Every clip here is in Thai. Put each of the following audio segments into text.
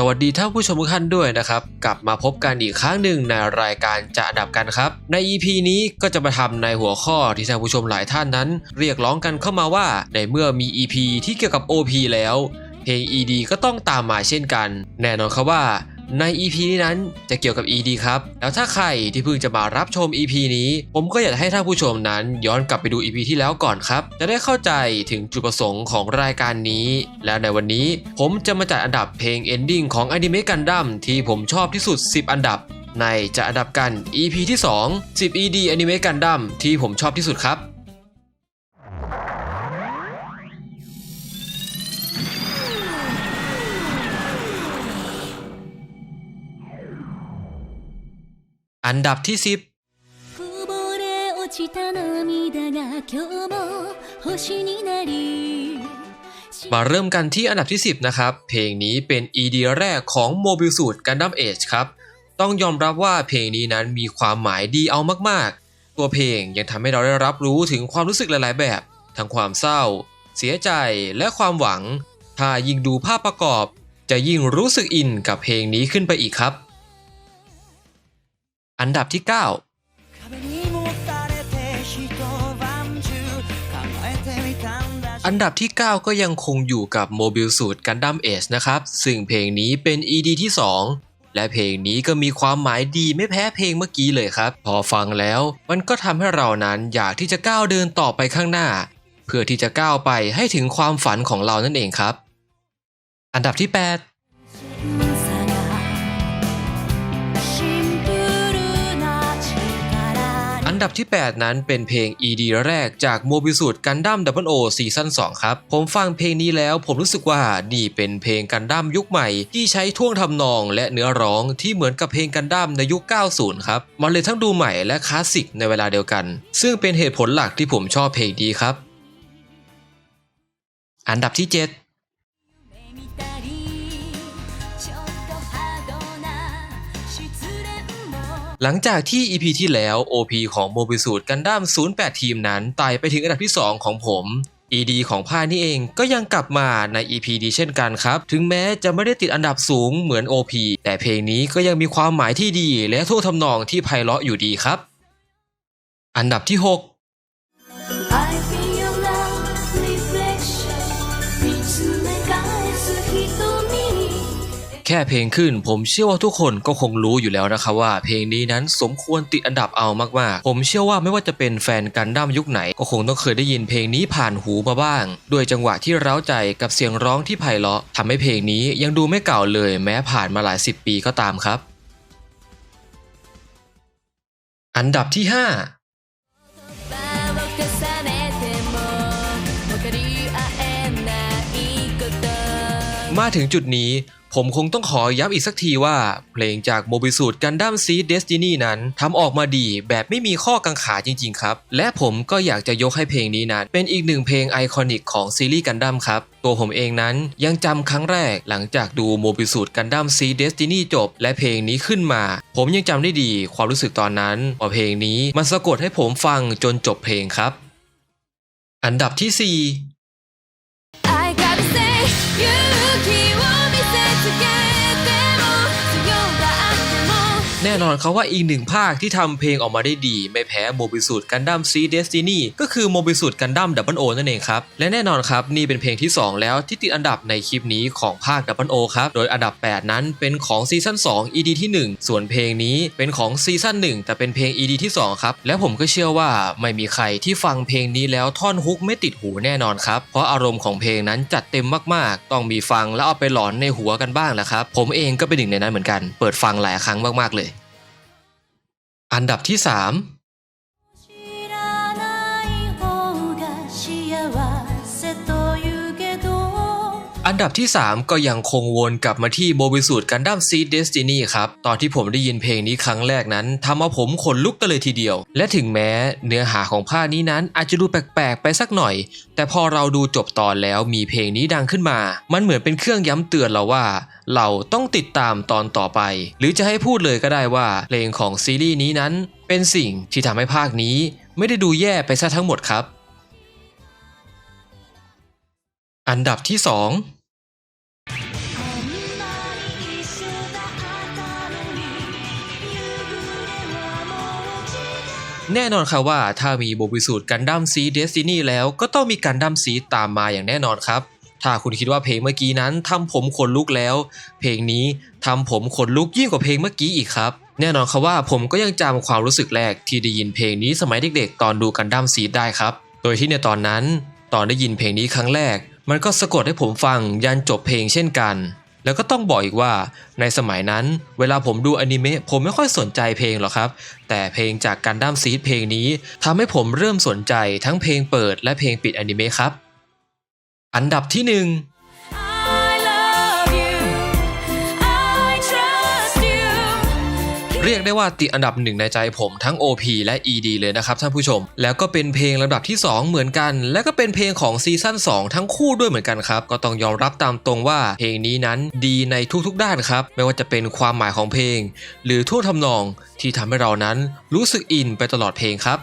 สวัสดีท่านผู้ชมทุกท่านด้วยนะครับ กลับมาพบกันอีกครั้งหนึ่งในรายการจะดับกันครับ ใน EP นี้ก็จะมาทำในหัวข้อที่ท่านผู้ชมหลายท่านนั้น เรียกร้องกันเข้ามาว่าในเมื่อมี EP ที่เกี่ยวกับ OP แล้ว เพลง ED ก็ต้องตามมาเช่นกัน แน่นอนครับว่า ใน EP นี้นั้นจะเกี่ยวกับ ED ครับ แล้วถ้าใครที่เพิ่งจะมารับชม EP นี้ ผมก็อยากให้ท่านผู้ชมนั้นย้อนกลับไปดู EP ที่แล้วก่อนครับ จะได้เข้าใจถึงจุดประสงค์ของรายการนี้ แล้วในวันนี้ผมจะมาจัดอันดับเพลง Ending ของ Anime Gundam ที่ผมชอบที่สุด 10 อันดับ ในจะอันดับกัน EP ที่ 2 10 ED Anime Gundam ที่ผมชอบที่สุดครับันดับที่ 10 มาเริ่มกันที่อันดับที่ 10 นะครับ เพลงนี้เป็น ED แรกของโมบิลสูตรกันดั้มเอชครับ ต้องยอมรับว่าเพลงนี้นั้นมีความหมายดีเอามากๆ ตัวเพลงยังทำให้เราได้รับรู้ถึงความรู้สึกหลาย ๆ แบบ ทั้งความเศร้า เสียใจและความหวัง ถ้ายิ่งดูภาพประกอบ จะยิ่งรู้สึกอินกับเพลงนี้ขึ้นไปอีกครับ อันดับที่ 9 อันดับที่ 9 ก็ยังคงอยู่กับ Mobile Suit Gundam Age นะครับ ซึ่งเพลงนี้เป็น ED ที่ 2 และเพลงนี้ก็มีความหมายดีไม่แพ้เพลงเมื่อกี้เลยครับ พอฟังแล้วมันก็ทำให้เรานั้นอยากที่จะก้าวเดินต่อไปข้างหน้า เพื่อที่จะก้าวไปให้ถึงความฝันของเรานั่นเองครับ อันดับที่ 8 ดับที่ 8 นั้นเป็นเพลง ED แรกจาก Mobile Suit Gundam Double O ซีซั่น2ครับ ผมฟังเพลงนี้แล้วผมรู้สึกว่านี่เป็นเพลงกันดั้มยุคใหม่ ที่ใช้ท่วงทำนองและเนื้อร้องที่เหมือนกับเพลงกันดั้มในยุค 90 ครับ มันเลยทั้งดูใหม่และคลาสสิกในเวลาเดียวกัน ซึ่งเป็นเหตุผลหลักที่ผมชอบเพลงนี้ครับ อันดับที่ 7 หลังจากที่ EP ที่แล้ว OP ของโมบิสูตรกันด้าม08 ทีมนั้นไต่ไปถึงอันดับที่ 2 ของผม ED ของภาคนี้เองก็ยังกลับมาใน EP ดีเช่นกันครับ ถึงแม้จะไม่ได้ติดอันดับสูงเหมือน OP แต่เพลงนี้ก็ยังมีความหมายที่ดีและท่วงทำนองที่ไพเราะอยู่ดีครับ อันดับที่ 6 แค่เพลงขึ้น ผมเชื่อว่าทุกคนก็คงรู้อยู่แล้วนะครับว่า เพลงนี้นั้นสมควรติดอันดับเอามากๆ ผมเชื่อว่าไม่ว่าจะเป็นแฟนกันดั้มยุคไหน ก็คงต้องเคยได้ยินเพลงนี้ผ่านหูมาบ้าง ด้วยจังหวะที่เร้าใจกับเสียงร้องที่ไพเราะทำให้เพลงนี้ยังดูไม่เก่าเลยแม้ผ่านมาหลายสิบปีก็ตามครับ อันดับที่ 5มาถึงจุดนี้ ผมคงต้องขอย้ำอีกสักทีว่า เพลงจากโมบิสูดกันดั้มซีเดสตินีนั้นทำออกมาดีแบบไม่มีข้อกังขาจริง ๆ ครับ และผมก็อยากจะยกให้เพลงนี้นั้น เป็นอีกหนึ่งเพลงไอคอนิกของซีรีส์กันดั้มครับ ตัวผมเองนั้นยังจำครั้งแรกหลังจากดูโมบิสูดกันดั้มซีเดสตินีจบ และเพลงนี้ขึ้นมา ผมยังจำได้ดีความรู้สึกตอนนั้นว่าเพลงนี้มันสะกดให้ผมฟังจนจบเพลงครับ อันดับที่สี่ I gotta say 勇 แน่นอนเขาว่าอีกหนึ่งภาคที่ทำเพลงออกมาได้ดี ไม่แพ้โมบิสูดกันดั้มซีเดสตินีก็คือโมบิสูดกันดั้มดับเบิลโอนั่นเองครับ และแน่นอนครับ นี่เป็นเพลงที่ 2 แล้วที่ติดอันดับในคลิปนี้ของภาคดับเบิลโอครับ โดยอันดับ 8 นั้นเป็นของซีซั่น2 ED ที่ 1 ส่วนเพลงนี้เป็นของซีซั่น1 แต่เป็นเพลง ED ที่ 2 ครับ และผมก็เชื่อว่าไม่มีใครที่ฟังเพลงนี้แล้วท่อนฮุกไม่ติดหูแน่นอนครับเพราะอารมณ์ของเพลงนั้นจัดเต็มมากๆ ต้องมีฟังแล้วเอาไปหลอนในหัวกันบ้างแหละครับผมเองก็เป็นหนึ่งในนั้นเหมือนกัน เปิดฟังหลายครั้งมากๆเลย อันดับที่3知 ดับที่ 3 ก็ยังคงวนกลับมาที่โมบิสูดกันดั้มซีดเดสตินีครับ ตอนที่ผมได้ยินเพลงนี้ครั้งแรกนั้นทำเอาผมขนลุกกันเลยทีเดียว และถึงแม้เนื้อหาของภาคนี้นั้นอาจจะดูแปลกๆ ไปสักหน่อย แต่พอเราดูจบตอนแล้วมีเพลงนี้ดังขึ้นมา มันเหมือนเป็นเครื่องย้ำเตือนเราว่า เราต้องติดตามตอนต่อไป หรือจะให้พูดเลยก็ได้ว่า เพลงของซีรีส์นี้นั้น เป็นสิ่งที่ทำให้ภาคนี้ ไม่ได้ดูแย่ไปซะทั้งหมดครับอันดับที่ 2 แน่นอนครับว่าถ้ามีโบบิสูดกันดั้มซีเดสตินีแล้วก็ต้องมีกันดั้มซีตามมาอย่างแน่นอนครับ ถ้าคุณคิดว่าเพลงเมื่อกี้นั้นทำผมขนลุกแล้ว เพลงนี้ทำผมขนลุกยิ่งกว่าเพลงเมื่อกี้อีกครับ แน่นอนครับว่าผมก็ยังจำความรู้สึกแรกที่ได้ยินเพลงนี้สมัยเด็กๆ ตอนดูกันดั้มซีได้ครับ โดยที่ในตอนนั้น ตอนได้ยินเพลงนี้ครั้งแรก มันก็สะกดให้ผมฟังยันจบเพลงเช่นกัน แล้วก็ต้องบอกอีกว่า ในสมัยนั้น เวลาผมดูอนิเมะผมไม่ค่อยสนใจเพลงหรอกครับ แต่เพลงจากการดั้มซีดเพลงนี้ทำให้ผมเริ่มสนใจทั้งเพลงเปิดและเพลงปิดอนิเมะครับ อันดับที่ 1 เรียกได้ว่าติดอันดับหนึ่งในใจผมทั้ง OP และ ED เลยนะครับท่านผู้ชม แล้วก็เป็นเพลงลำดับที่ 2 เหมือนกัน และก็เป็นเพลงของซีซั่น2 ทั้งคู่ด้วยเหมือนกันครับ ก็ต้องยอมรับตามตรงว่าเพลงนี้นั้นดีในทุกๆด้านครับ ไม่ว่าจะเป็นความหมายของเพลง หรือท่วงทำนองที่ทำให้เรานั้นรู้สึกอินไปตลอดเพลงครับ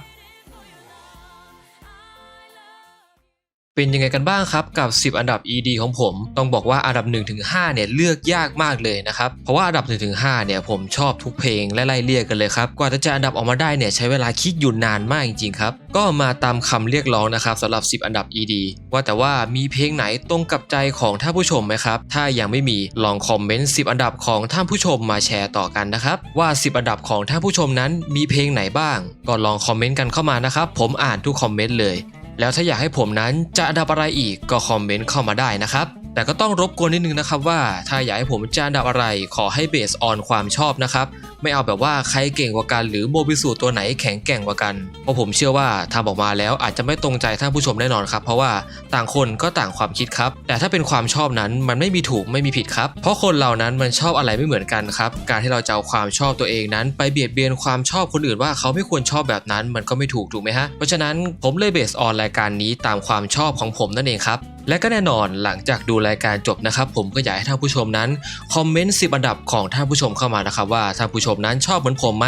เป็นยังไงกันบ้างครับกับ 10 อันดับ ED ของผม ต้องบอกว่าอันดับ1-5เนี่ยเลือกยากมากเลยนะครับ เพราะว่าอันดับ1-5เนี่ยผมชอบทุกเพลงและไล่เรียกกันเลยครับ กว่าจะจัดอันดับออกมาได้เนี่ยใช้เวลาคิดอยู่นานมากจริงๆครับ ก็มาตามคำเรียกร้องนะครับสำหรับ 10 อันดับ ED ว่าแต่ว่ามีเพลงไหนตรงกับใจของท่านผู้ชมไหมครับ ถ้ายังไม่มีลองคอมเมนต์ 10 อันดับของท่านผู้ชมมาแชร์ต่อกันนะครับว่า 10 อันดับของท่านผู้ชมนั้นมีเพลงไหนบ้าง ก็ลองคอมเมนต์กันเข้ามานะครับผมอ่านทุกคอมเมนต์เลย แล้วถ้าอยากให้ผมนั้นจะอันดับอะไรอีกก็คอมเมนต์เข้ามาได้นะครับ แต่ก็ต้องรบกวนนิดนึงนะครับว่าถ้าอยากให้ผมจะอันดับอะไรขอให้เบสออนความชอบนะครับ ไม่เอาแบบว่าใครเก่งกว่ากันหรือโมบิสูตัวไหนแข็งแกร่งกว่ากันเพราะผมเชื่อว่าทำออกมาแล้วอาจจะไม่ตรงใจท่านผู้ชมแน่นอนครับ เพราะว่าต่างคนก็ต่างความคิดครับ แต่ถ้าเป็นความชอบนั้นมันไม่มีถูกไม่มีผิดครับ เพราะคนเหล่านั้นมันชอบอะไรไม่เหมือนกันครับ การที่เราจะเอาความชอบตัวเองนั้น ไปเบียดเบียนความชอบคนอื่นว่าเขาไม่ควรชอบแบบนั้นมันก็ไม่ถูกถูกไหมฮะเพราะฉะนั้นผมเลยเบสออนรายการนี้ตามความชอบของผมนั่นเองครับ และก็แน่นอนหลังจากดูรายการจบนะครับ ผมก็อยากให้ท่านผู้ชมนั้นคอมเมนต์10อันดับของท่านผู้ชมเข้ามานะครับว่าท่านผู้ชมนั้นชอบเหมือนผมไหม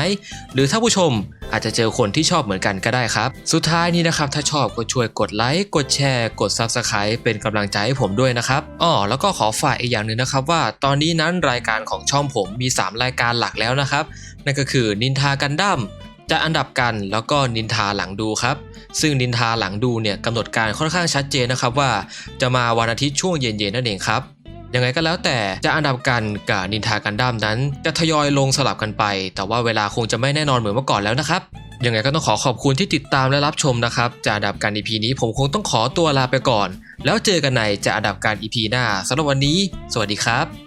หรือท่านผู้ชมอาจจะเจอคนที่ชอบเหมือนกันก็ได้ครับ สุดท้ายนี้นะครับถ้าชอบก็ช่วยกดไลค์กดแชร์ กด Subscribe เป็นกำลังใจให้ผมด้วยนะครับอ้อแล้วก็ขอฝากอีกอย่างหนึ่งนะครับว่า ตอนนี้นั้นรายการของช่องผมมี 3 รายการหลักแล้วนะครับนั่นก็คือนินทากันดั้ม จะอันดับกันแล้วก็นินทาหลังดูครับ ซึ่งนินทาหลังดูเนี่ยกำหนดการค่อนข้างชัดเจนนะครับว่า จะมาวันอาทิตย์ช่วงเย็นๆนั่นเองครับยังไงก็แล้วแต่จะอันดับกันกับนินทากันดั้มนั้น จะทยอยลงสลับกันไป แต่ว่าเวลาคงจะไม่แน่นอนเหมือนเมื่อก่อนแล้วนะครับยังไงก็ต้องขอขอบคุณที่ติดตามและรับชมนะครับจะอันดับกัน EP นี้ผมคงต้องขอตัวลาไปก่อน แล้วเจอกันในจะอันดับการ EP หน้าสำหรับวันนี้ สวัสดีครับ